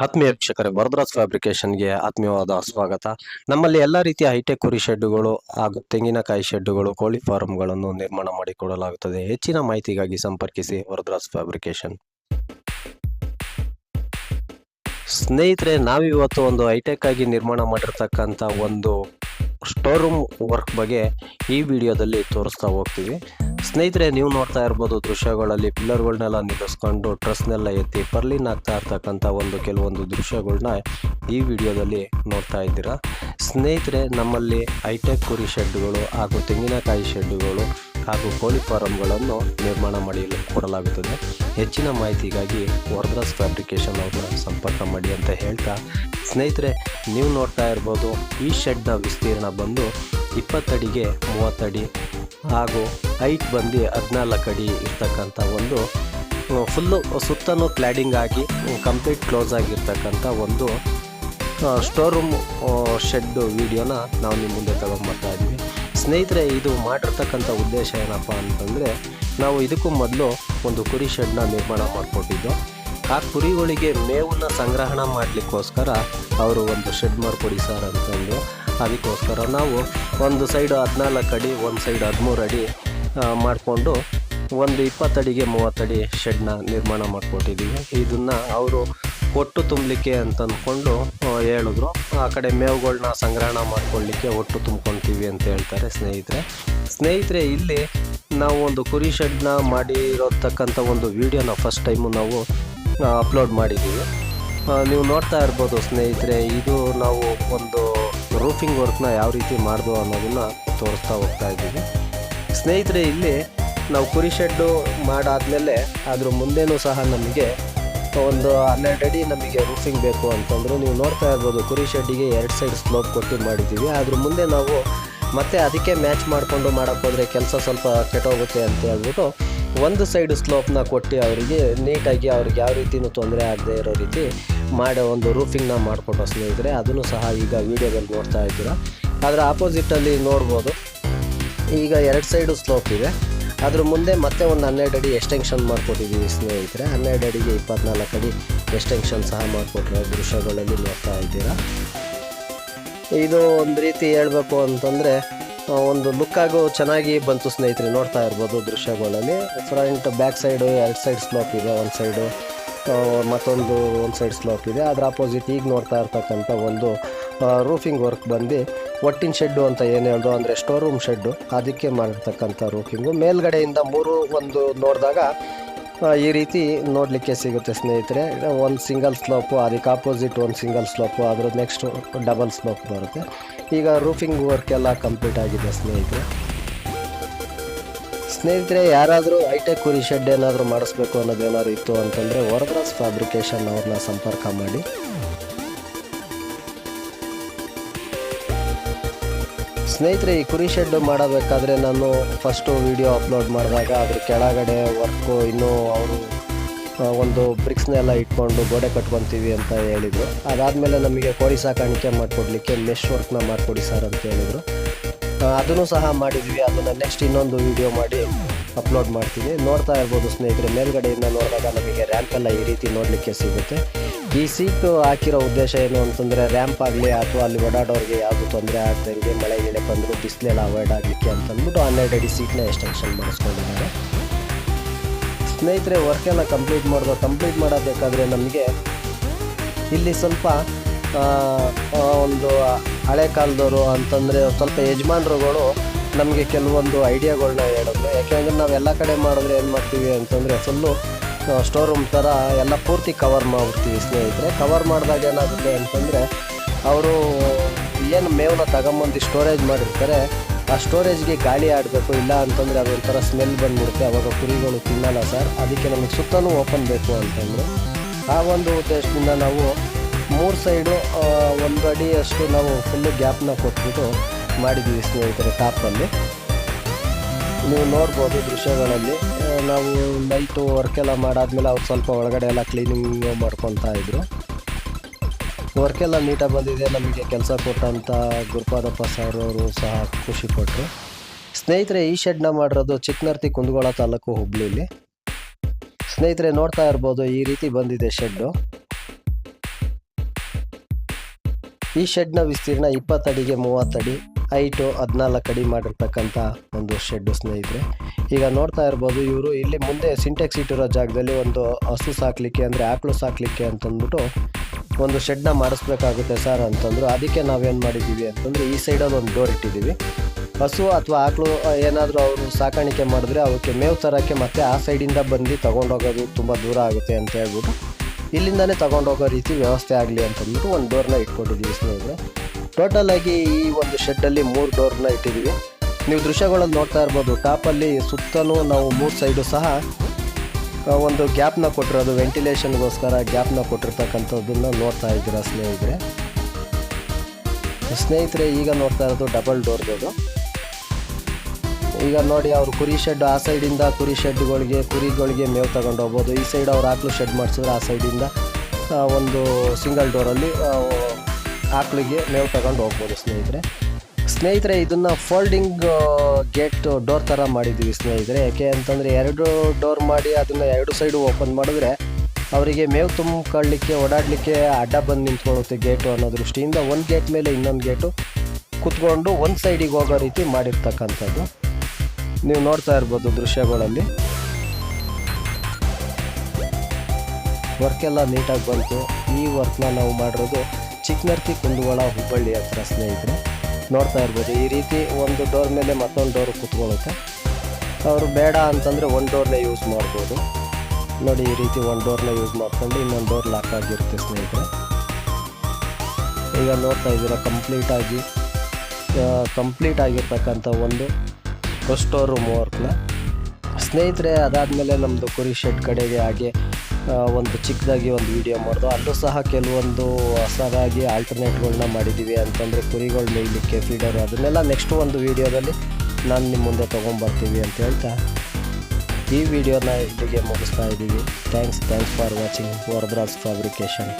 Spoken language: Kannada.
ಆತ್ಮೀಯ ವೀಕ್ಷಕರೇ, ವರದರಾಜ್ ಫ್ಯಾಬ್ರಿಕೇಶನ್ಗೆ ಆತ್ಮೀಯವಾದ ಸ್ವಾಗತ. ನಮ್ಮಲ್ಲಿ ಎಲ್ಲ ರೀತಿಯ ಹೈಟೆಕ್ ಕುರಿ ಶೆಡ್ಡುಗಳು ಹಾಗೂ ತೆಂಗಿನಕಾಯಿ ಶೆಡ್ಡುಗಳು, ಕೋಳಿ ಫಾರಂಗಳನ್ನು ನಿರ್ಮಾಣ ಮಾಡಿಕೊಡಲಾಗುತ್ತದೆ ಹೆಚ್ಚಿನ ಮಾಹಿತಿಗಾಗಿ ಸಂಪರ್ಕಿಸಿ ವರದರಾಜ್ ಫ್ಯಾಬ್ರಿಕೇಶನ್ ಸ್ನೇಹಿತರೆ, ನಾವಿವತ್ತು ಒಂದು ಹೈಟೆಕ್ ಆಗಿ ನಿರ್ಮಾಣ ಮಾಡಿರ್ತಕ್ಕಂಥ ಒಂದು ಸ್ಟೋರ್ ರೂಮ್ ವರ್ಕ್ ಬಗ್ಗೆ ಈ ವಿಡಿಯೋದಲ್ಲಿ ತೋರಿಸ್ತಾ ಹೋಗ್ತೀವಿ. ಸ್ನೇಹಿತರೆ, ನೀವು ನೋಡ್ತಾ ಇರ್ಬೋದು, ದೃಶ್ಯಗಳಲ್ಲಿ ಪಿಲ್ಲರ್ಗಳನ್ನೆಲ್ಲ ನಿಲ್ಲಿಸ್ಕೊಂಡು ಟ್ರಸ್ನೆಲ್ಲ ಎತ್ತಿ ಪರ್ಲಿನ್ ಆಗ್ತಾ ಇರ್ತಕ್ಕಂಥ ಒಂದು ಕೆಲವೊಂದು ದೃಶ್ಯಗಳನ್ನ ಈ ವಿಡಿಯೋದಲ್ಲಿ ನೋಡ್ತಾ ಇದ್ದೀರಾ. ಸ್ನೇಹಿತರೆ, ನಮ್ಮಲ್ಲಿ ಹೈಟೆಕ್ ಕುರಿ ಶೆಡ್ಗಳು ಹಾಗೂ ತೆಂಗಿನಕಾಯಿ ಶೆಡ್ಗಳು ಹಾಗೂ ಕೋಳಿ ಫಾರಂಗಳನ್ನು ನಿರ್ಮಾಣ ಮಾಡಲು ಕೊಡಲಾಗುತ್ತದೆ. ಹೆಚ್ಚಿನ ಮಾಹಿತಿಗಾಗಿ ವರದರಾಜ್ ಫ್ಯಾಬ್ರಿಕೇಶನ್ ಅವ್ರನ್ನ ಸಂಪರ್ಕ ಮಾಡಿ ಅಂತ ಹೇಳ್ತಾ, ಸ್ನೇಹಿತರೆ, ನೀವು ನೋಡ್ತಾ ಇರ್ಬೋದು, ಈ ಶೆಡ್ನ ವಿಸ್ತೀರ್ಣ ಬಂದು ಇಪ್ಪತ್ತಡಿಗೆ ಮೂವತ್ತಡಿ ಹಾಗೂ ಹೈಟ್ ಬಂದು ಹದಿನಾಲ್ಕು ಅಡಿ ಇರ್ತಕ್ಕಂಥ ಒಂದು ಫುಲ್ಲು ಸುತ್ತಲೂ ಕ್ಲಾಡಿಂಗ್ ಆಗಿ ಕಂಪ್ಲೀಟ್ ಕ್ಲೋಸ್ ಆಗಿರ್ತಕ್ಕಂಥ ಒಂದು ಸ್ಟೋರ್ ರೂಮ್ ಶೆಡ್ ವೀಡಿಯೋನ ನಾವು ನಿಮ್ಮ ಮುಂದೆ ತಗೊಂಡ್ಬರ್ತಾ ಇದ್ದೀವಿ. ಸ್ನೇಹಿತರೆ, ಇದು ಮಾಡಿರ್ತಕ್ಕಂಥ ಉದ್ದೇಶ ಏನಪ್ಪ ಅಂತಂದರೆ, ನಾವು ಇದಕ್ಕೂ ಮೊದಲು ಒಂದು ಕುರಿ ಶೆಡ್ನ ನಿರ್ಮಾಣ ಮಾಡಿಕೊಟ್ಟಿದ್ದು. ಆ ಕುರಿಗಳಿಗೆ ಮೇವನ್ನ ಸಂಗ್ರಹಣ ಮಾಡಲಿಕ್ಕೋಸ್ಕರ ಅವರು ಒಂದು ಶೆಡ್ ಮಾಡಿಕೊಡಿ ಸರ್ ಅಂತಂದು ಅದಕ್ಕೋಸ್ಕರ ನಾವು ಒಂದು ಸೈಡ್ ಹದಿನಾಲ್ಕು ಅಡಿ, ಒಂದು ಸೈಡ್ ಹದಿಮೂರು ಅಡಿ ಮಾಡಿಕೊಂಡು ಒಂದು ಇಪ್ಪತ್ತಡಿಗೆ ಮೂವತ್ತಡಿ ಶೆಡ್ನ ನಿರ್ಮಾಣ ಮಾಡಿಕೊಟ್ಟಿದ್ದೀವಿ. ಇದನ್ನು ಅವರು ಒಟ್ಟು ತುಂಬಲಿಕ್ಕೆ ಅಂತ ಅಂದ್ಕೊಂಡು ಹೇಳಿದ್ರು. ಆ ಕಡೆ ಮೇವುಗಳನ್ನ ಸಂಗ್ರಹಣ ಮಾಡ್ಕೊಳ್ಳಿಕ್ಕೆ ಒಟ್ಟು ತುಂಬ್ಕೊತೀವಿ ಅಂತ ಹೇಳ್ತಾರೆ ಸ್ನೇಹಿತರೆ. ಸ್ನೇಹಿತರೆ, ಇಲ್ಲಿ ನಾವು ಒಂದು ಕುರಿ ಶೆಡ್ನ ಮಾಡಿರತಕ್ಕಂಥ ಒಂದು ವಿಡಿಯೋನ ಫಸ್ಟ್ ಟೈಮು ನಾವು ಅಪ್ಲೋಡ್ ಮಾಡಿದ್ದೀವಿ. ನೀವು ನೋಡ್ತಾ ಇರ್ಬೋದು ಸ್ನೇಹಿತರೆ, ಇದು ನಾವು ಒಂದು ರೂಫಿಂಗ್ ವರ್ಕ್ನ ಯಾವ ರೀತಿ ಮಾಡ್ದು ಅನ್ನೋದನ್ನ ತೋರಿಸ್ತಾ ಹೋಗ್ತಾ ಇದ್ದೀವಿ. ಸ್ನೇಹಿತರೆ, ಇಲ್ಲಿ ನಾವು ಕುರಿ ಶೆಡ್ಡು ಮಾಡಾದ್ಮೇಲೆ ಅದ್ರ ಮುಂದೆನೂ ಸಹ ನಮಗೆ ಒಂದು ಹನ್ನೆರಡು ಅಡಿ ನಮಗೆ ರೂಫಿಂಗ್ ಬೇಕು ಅಂತಂದ್ರೆ. ನೀವು ನೋಡ್ತಾ ಇರ್ಬೋದು, ಕುರಿ ಶೆಡ್ಡಿಗೆ ಎರಡು ಸೈಡ್ ಸ್ಲೋಪ್ ಕೊಟ್ಟು ಮಾಡಿದ್ದೀವಿ. ಅದ್ರ ಮುಂದೆ ನಾವು ಮತ್ತೆ ಅದಕ್ಕೆ ಮ್ಯಾಚ್ ಮಾಡಿಕೊಂಡು ಮಾಡೋಕ್ಕೋದ್ರೆ ಕೆಲಸ ಸ್ವಲ್ಪ ಕೆಟ್ಟೋಗುತ್ತೆ ಅಂತ ಹೇಳ್ಬಿಟ್ಟು ಒಂದು ಸೈಡ್ ಸ್ಲೋಪ್ನ ಕೊಟ್ಟು ಅವರಿಗೆ ನೀಟಾಗಿ ಅವ್ರಿಗೆ ಯಾವ ರೀತಿಯೂ ತೊಂದರೆ ಆಗದೆ ಇರೋ ರೀತಿ ಮಾಡೋ ಒಂದು ರೂಫಿಂಗ್ನ ಮಾಡಿಕೊಟ್ಟು ಸ್ನೇಹಿತರೆ, ಅದನ್ನು ಸಹ ಈಗ ವೀಡಿಯೋದಲ್ಲಿ ನೋಡ್ತಾ ಇದ್ದೀರಾ. ಅದರ ಆಪೋಸಿಟಲ್ಲಿ ನೋಡ್ಬೋದು. ಈಗ ಎರಡು ಸೈಡು ಸ್ಲೋಪ್ ಇದೆ. ಅದ್ರ ಮುಂದೆ ಮತ್ತೆ ಒಂದು ಹನ್ನೆರಡು ಅಡಿ ಎಕ್ಸ್ಟೆನ್ಷನ್ ಮಾಡ್ಕೊಟ್ಟಿದ್ದೀವಿ ಸ್ನೇಹಿತರೆ. ಹನ್ನೆರಡು ಅಡಿಗೆ ಇಪ್ಪತ್ನಾಲ್ಕು ಅಡಿ ಎಕ್ಸ್ಟೆನ್ಷನ್ ಸಹ ಮಾಡಿಕೊಟ್ಟಿರೋ ದೃಶ್ಯಗಳಲ್ಲಿ ನೋಡ್ತಾ ಇದ್ದೀರಾ. ಇದು ಒಂದು ರೀತಿ ಹೇಳಬೇಕು ಅಂತಂದರೆ ಒಂದು ಲುಕ್ ಆಗೋ ಚೆನ್ನಾಗಿ ಬಂತು ಸ್ನೇಹಿತರೆ, ನೋಡ್ತಾ ಇರ್ಬೋದು ದೃಶ್ಯಗಳಲ್ಲಿ. ಫ್ರಂಟ್ ಬ್ಯಾಕ್ ಸೈಡು ಎರಡು ಸೈಡ್ ಸ್ಲೋಪ್ ಇದೆ, ಒಂದು ಸೈಡು ಮತ್ತೊಂದು ಒಂದು ಸೈಡ್ ಸ್ಲೋಪ್ ಇದೆ. ಅದರ ಅಪೋಸಿಟ್ ಈಗ ನೋಡ್ತಾ ಇರ್ತಕ್ಕಂಥ ಒಂದು ರೂಫಿಂಗ್ ವರ್ಕ್ ಬಂದು ಒಟ್ಟಿನ ಶೆಡ್ಡು ಅಂತ ಏನು ಹೇಳ್ದು ಅಂದರೆ ಸ್ಟೋರ್ ರೂಮ್ ಶೆಡ್ಡು ಅದಕ್ಕೆ ಮಾಡಿರ್ತಕ್ಕಂಥ ರೂಫಿಂಗು ಮೇಲ್ಗಡೆಯಿಂದ ಮೂರು ಒಂದು ನೋಡಿದಾಗ ಈ ರೀತಿ ನೋಡಲಿಕ್ಕೆ ಸಿಗುತ್ತೆ ಸ್ನೇಹಿತರೆ. ಒಂದು ಸಿಂಗಲ್ ಸ್ಲೋಪು ಅದಕ್ಕೆ ಆಪೋಸಿಟ್ ಒಂದು ಸಿಂಗಲ್ ಸ್ಲೋಪು ಅದ್ರ ನೆಕ್ಸ್ಟ್ ಡಬಲ್ ಸ್ಲೋಪ್ ಬರುತ್ತೆ. ಈಗ ರೂಫಿಂಗ್ ವರ್ಕ್ ಎಲ್ಲ ಕಂಪ್ಲೀಟ್ ಆಗಿದೆ ಸ್ನೇಹಿತರೆ. ಸ್ನೇಹಿತರೆ, ಯಾರಾದರೂ ಹೈಟೆಕ್ ಕುರಿ ಶೆಡ್ ಏನಾದರೂ ಮಾಡಿಸ್ಬೇಕು ಅನ್ನೋದೇನಾದ್ರು ಇತ್ತು ಅಂತಂದರೆ ವರದರಾಜ್ ಫ್ಯಾಬ್ರಿಕೇಶನ್ ಅವ್ರನ್ನ ಸಂಪರ್ಕ ಮಾಡಿ. ಸ್ನೇಹಿತರೆ, ಈ ಕುರಿ ಶೆಡ್ ಮಾಡಬೇಕಾದ್ರೆ ನಾನು ಫಸ್ಟು ವಿಡಿಯೋ ಅಪ್ಲೋಡ್ ಮಾಡಿದಾಗ ಅದ್ರ ಕೆಳಗಡೆ ವರ್ಕು ಇನ್ನೂ ಅವರು ಒಂದು ಬ್ರಿಕ್ಸ್ನೆಲ್ಲ ಇಟ್ಕೊಂಡು ಗೋಡೆ ಕಟ್ಕೊತೀವಿ ಅಂತ ಹೇಳಿದರು. ಅದಾದಮೇಲೆ ನಮಗೆ ಕೋಳಿ ಸಾಕಾಣಿಕೆ ಮಾಡಿಕೊಡ್ಲಿಕ್ಕೆ ಮೆಶ್ ವರ್ಕ್ನ ಮಾಡಿಕೊಡಿ ಸರ್ ಅಂತ ಹೇಳಿದರು. ಅದನ್ನು ಸಹ ಮಾಡಿದ್ವಿ. ಅದನ್ನು ನೆಕ್ಸ್ಟ್ ಇನ್ನೊಂದು ವಿಡಿಯೋ ಮಾಡಿ ಅಪ್ಲೋಡ್ ಮಾಡ್ತೀನಿ. ನೋಡ್ತಾ ಇರ್ಬೋದು ಸ್ನೇಹಿತರೆ, ಮೇಲ್ಗಡೆಯಿಂದ ನೋಡಿದಾಗ ನಮಗೆ ರ್ಯಾಂಪ್ ಎಲ್ಲ ಈ ರೀತಿ ನೋಡಲಿಕ್ಕೆ ಸಿಗುತ್ತೆ. ಈ ಸೀಟು ಹಾಕಿರೋ ಉದ್ದೇಶ ಏನು ಅಂತಂದರೆ ರ್ಯಾಂಪ್ ಆಗಲಿ ಅಥವಾ ಅಲ್ಲಿ ಓಡಾಡೋರಿಗೆ ಯಾವುದು ತೊಂದರೆ ಆಗ್ದಂಗೆ ಮಳೆ ಗಿಳೆ ಬಂದರೂ ಬಿಸಿಲೆಲ್ಲ ಅವಾಯ್ಡ್ ಆಗಲಿಕ್ಕೆ ಅಂತಂದ್ಬಿಟ್ಟು ಹನ್ನೆರಡು ಅಡಿ ಸೀಟ್ನ ಎಕ್ಸ್ಟೆನ್ಷನ್ ಮಾಡಿಸ್ಕೊಂಡಿದ್ದಾರೆ. ಸ್ನೇಹಿತರೆ ವರ್ಕ್ ಎಲ್ಲ ಕಂಪ್ಲೀಟ್ ಮಾಡಿದ್ರು ಕಂಪ್ಲೀಟ್ ಮಾಡಬೇಕಾದ್ರೆ ನಮಗೆ ಇಲ್ಲಿ ಸ್ವಲ್ಪ ಒಂದು ಹಳೆ ಕಾಲದವರು ಅಂತಂದರೆ ಸ್ವಲ್ಪ ಯಜಮಾನ್ರುಗಳು ನಮಗೆ ಕೆಲವೊಂದು ಐಡಿಯಾಗಳನ್ನ ಹೇಳಿದ್ರು ಯಾಕೆಂದರೆ ನಾವು ಎಲ್ಲ ಕಡೆ ಮಾಡಿದ್ರೆ ಏನು ಮಾಡ್ತೀವಿ ಅಂತಂದರೆ ಫುಲ್ಲು ಸ್ಟೋರ್ ರೂಮ್ ಥರ ಎಲ್ಲ ಪೂರ್ತಿ ಕವರ್ ಮಾಡ್ಬಿಡ್ತೀವಿ ಸ್ನೇಹಿತರೆ. ಕವರ್ ಮಾಡಿದಾಗ ಏನಾಗುತ್ತೆ ಅಂತಂದರೆ, ಅವರು ಏನು ಮೇವನ್ನ ತಗೊಂಬಂದು ಸ್ಟೋರೇಜ್ ಮಾಡಿರ್ತಾರೆ, ಆ ಸ್ಟೋರೇಜ್ಗೆ ಗಾಳಿ ಆಡಬೇಕು, ಇಲ್ಲ ಅಂತಂದರೆ ಅದೊಂಥರ ಸ್ಮೆಲ್ ಬಂದ್ಬಿಡುತ್ತೆ, ಅವಾಗ ಕುರಿಗಳು ತಿನ್ನಲ್ಲ ಸರ್ ಅದಕ್ಕೆ ನಮಗೆ ಸುತ್ತಲೂ ಓಪನ್ ಬೇಕು ಅಂತಂದರೆ, ಆ ಒಂದು ಉದ್ದೇಶದಿಂದ ನಾವು ಮೂರು ಸೈಡು ಒಂದು ಅಡಿಯಷ್ಟು ನಾವು ಫುಲ್ಲು ಗ್ಯಾಪ್ನ ಕೊಟ್ಬಿಟ್ಟು ಮಾಡಿದ್ದೀವಿ ಸ್ನೇಹಿತರೆ ಟಾಪಲ್ಲಿ ನೀವು ನೋಡ್ಬೋದು ದೃಶ್ಯಗಳಲ್ಲಿ. ನಾವು ನೈಟು ಎಲ್ಲ ಮಾಡಾದ್ಮೇಲೆ ಅವ್ರು ಸ್ವಲ್ಪ ಒಳಗಡೆ ಎಲ್ಲ ಕ್ಲೀನಿಂಗ್ ಮಾಡ್ಕೊತಾ ಇದ್ರು. ವರ್ಕೆಲ್ಲ ನೀಟಾಗಿ ಬಂದಿದೆ. ನಮಗೆ ಕೆಲಸ ಕೊಟ್ಟಂಥ ಗುರುಪಾದಪ್ಪ ಸರ್ ಅವರು ಸಹ ಖುಷಿ ಪಟ್ಟರು ಸ್ನೇಹಿತರೆ, ಈ ಶೆಡ್ನ ಮಾಡಿರೋದು ಚಿಕ್ಕನರ್ತಿ ಕುಂದಗೋಳ ತಾಲೂಕು ಹುಬ್ಳಿಲಿ. ಸ್ನೇಹಿತರೆ, ನೋಡ್ತಾ ಇರ್ಬೋದು, ಈ ರೀತಿ ಬಂದಿದೆ ಶೆಡ್ಡು ಈ ಶೆಡ್ನ ವಿಸ್ತೀರ್ಣ ಇಪ್ಪತ್ತಡಿಗೆ ಮೂವತ್ತಡಿ. ಹೈಟು ಹದಿನಾಲ್ಕು ಕಡಿಮೆ ಮಾಡಿರ್ತಕ್ಕಂಥ ಒಂದು ಶೆಡ್ಡು ಸ್ನೇಹಿತರೆ. ಈಗ ನೋಡ್ತಾ ಇರ್ಬೋದು ಇವರು ಇಲ್ಲಿ ಮುಂದೆ ಸಿಂಟೆಕ್ಸ್ ಇಟ್ಟಿರೋ ಜಾಗದಲ್ಲಿ ಒಂದು ಹಸು ಸಾಕಲಿಕ್ಕೆ ಅಂದರೆ ಆಕಳು ಸಾಕಲಿಕ್ಕೆ ಅಂತಂದ್ಬಿಟ್ಟು ಒಂದು ಶೆಡ್ನ ಮಾಡಿಸ್ಬೇಕಾಗುತ್ತೆ ಸರ್ ಅಂತಂದರು. ಅದಕ್ಕೆ ನಾವೇನು ಮಾಡಿದ್ದೀವಿ ಅಂತಂದರೆ ಈ ಸೈಡಲ್ಲಿ ಒಂದು ಡೋರ್ ಇಟ್ಟಿದ್ದೀವಿ. ಹಸು ಅಥವಾ ಆಕಳು ಏನಾದರೂ ಅವರು ಸಾಕಾಣಿಕೆ ಮಾಡಿದ್ರೆ ಅವಕ್ಕೆ ಮೇವು ತರೋಕ್ಕೆ ಮತ್ತೆ ಆ ಸೈಡಿಂದ ಬಂದು ತೊಗೊಂಡೋಗೋದು ತುಂಬ ದೂರ ಆಗುತ್ತೆ ಅಂತ ಹೇಳ್ಬಿಟ್ಟು ಇಲ್ಲಿಂದನೇ ತೊಗೊಂಡೋಗೋ ರೀತಿ ವ್ಯವಸ್ಥೆ ಆಗಲಿ ಅಂತಂದ್ಬಿಟ್ಟು ಒಂದು ಡೋರ್ನ ಇಟ್ಕೊಂಡಿದ್ದೀವಿ ಸ್ನೇಹಿತರೆ. ಟೋಟಲ್ ಆಗಿ ಈ ಒಂದು ಶೆಡ್ಡಲ್ಲಿ ಮೂರು ಡೋರ್ನ ಇಟ್ಟಿದ್ದೀವಿ ನೀವು ದೃಶ್ಯಗಳಲ್ಲಿ ನೋಡ್ತಾ ಇರ್ಬೋದು ಟಾಪಲ್ಲಿ ಸುತ್ತಲೂ ನಾವು ಮೂರು ಸೈಡು ಸಹ ಒಂದು ಒಂದು ಗ್ಯಾಪ್ನ ಕೊಟ್ಟಿರೋದು ವೆಂಟಿಲೇಷನ್ಗೋಸ್ಕರ ಗ್ಯಾಪ್ನ ಕೊಟ್ಟಿರ್ತಕ್ಕಂಥದ್ದನ್ನು ನೋಡ್ತಾ ಇದ್ದೀರಾ ಸ್ನೇಹಿತರೆ? ಸ್ನೇಹಿತರೆ, ಈಗ ನೋಡ್ತಾ ಇರೋದು ಡಬಲ್ ಡೋರ್ದು ಈಗ ನೋಡಿ ಅವರು ಕುರಿ ಶೆಡ್ ಆ ಸೈಡಿಂದ ಕುರಿ ಶೆಡ್ಗಳಿಗೆ ಕುರಿಗಳಿಗೆ ಮೇವು ತಗೊಂಡು ಹೋಗ್ಬೋದು. ಈ ಸೈಡ್ ಅವ್ರು ಆಕ್ಲು ಶೆಡ್ ಮಾಡಿಸಿದ್ರೆ ಆ ಸೈಡಿಂದ ಒಂದು ಸಿಂಗಲ್ ಡೋರಲ್ಲಿ ಆಕಳಿಗೆ ಮೇವು ತಗೊಂಡು ಹೋಗ್ಬೋದು ಸ್ನೇಹಿತರೆ. ಸ್ನೇಹಿತರೆ, ಇದನ್ನು ಫೋಲ್ಡಿಂಗ್ ಗೇಟ್ ಡೋರ್ ಥರ ಮಾಡಿದ್ದೀವಿ ಸ್ನೇಹಿತರೆ. ಯಾಕೆ ಅಂತಂದರೆ ಎರಡು ಡೋರ್ ಮಾಡಿ ಅದನ್ನು ಎರಡು ಸೈಡು ಓಪನ್ ಮಾಡಿದ್ರೆ ಅವರಿಗೆ ಮೇವು ತುಂಬಿಕೊಳ್ಳಲಿಕ್ಕೆ ಓಡಾಡಲಿಕ್ಕೆ ಅಡ್ಡ ಬಂದು ನಿಂತ್ಕೊಳ್ಳುತ್ತೆ ಗೇಟು ಅನ್ನೋ ದೃಷ್ಟಿಯಿಂದ ಒಂದು ಗೇಟ್ ಮೇಲೆ ಇನ್ನೊಂದು ಗೇಟು ಕುತ್ಕೊಂಡು ಒಂದು ಸೈಡಿಗೆ ಹೋಗೋ ರೀತಿ ಮಾಡಿರ್ತಕ್ಕಂಥದ್ದು. ನೀವು ನೋಡ್ತಾ ಇರ್ಬೋದು ದೃಶ್ಯಗಳಲ್ಲಿ. ವರ್ಕೆಲ್ಲ ನೀಟಾಗಿ ಬಂತು. ಈ ವರ್ಕ್ನ ನಾವು ಮಾಡಿರೋದು ಚಿಕ್ಕನರ್ತಿ ಕುಂದುವಳ ಹುಬ್ಬಳ್ಳಿ ಹತ್ರ ಸ್ನೇಹಿತರೆ, ನೋಡ್ತಾ ಇರ್ಬೋದು. ಈ ರೀತಿ ಒಂದು ಡೋರ್ ಮೇಲೆ ಮತ್ತೊಂದು ಡೋರ್ ಕುತ್ಕೊಳ್ಳುತ್ತೆ. ಅವರು ಬೇಡ ಅಂತಂದರೆ ಒಂದು ಡೋರ್ನೇ ಯೂಸ್ ಮಾಡ್ಬೋದು. ನೋಡಿ, ಈ ರೀತಿ ಒಂದು ಡೋರ್ನ ಯೂಸ್ ಮಾಡ್ಕೊಂಡು ಇನ್ನೊಂದು ಡೋರ್ ಲಾಕ್ ಆಗಿರುತ್ತೆ ಸ್ನೇಹಿತರೆ. ಈಗ ನೋಡ್ತಾ ಇದ್ದೀರಾ ಕಂಪ್ಲೀಟಾಗಿ ಕಂಪ್ಲೀಟ್ ಆಗಿರ್ತಕ್ಕಂಥ ಒಂದು ಸ್ಟೋರ್ ರೂಮ್ ವರ್ಕ್ನ ಸ್ನೇಹಿತರೆ, ಅದಾದಮೇಲೆ ನಮ್ಮದು ಕುರಿ ಶೆಡ್ ಕಡೆಗೆ ಹಾಗೆ ಒಂದು ಚಿಕ್ಕದಾಗಿ ಒಂದು ವಿಡಿಯೋ ಮಾಡಿದ್ರು ಅಲ್ಲೂ ಸಹ ಕೆಲವೊಂದು ಹೊಸದಾಗಿ ಆಲ್ಟರ್ನೇಟ್ಗಳನ್ನ ಮಾಡಿದ್ದೀವಿ ಅಂತಂದರೆ ಕುರಿಗಳು ಮೇಯ್ಲಿಕ್ಕೆ ಫೀಡರ್ ಅದನ್ನೆಲ್ಲ ನೆಕ್ಸ್ಟ್ ಒಂದು ವಿಡಿಯೋದಲ್ಲಿ ನಾನು ನಿಮ್ಮ ಮುಂದೆ ತೊಗೊಂಬರ್ತೀವಿ ಅಂತ ಹೇಳ್ತಾ ಈ ವಿಡಿಯೋನ ಇಲ್ಲಿಗೆ ಮುಗಿಸ್ತಾ ಇದ್ದೀವಿ thanks thanks for watching Varadraj fabrication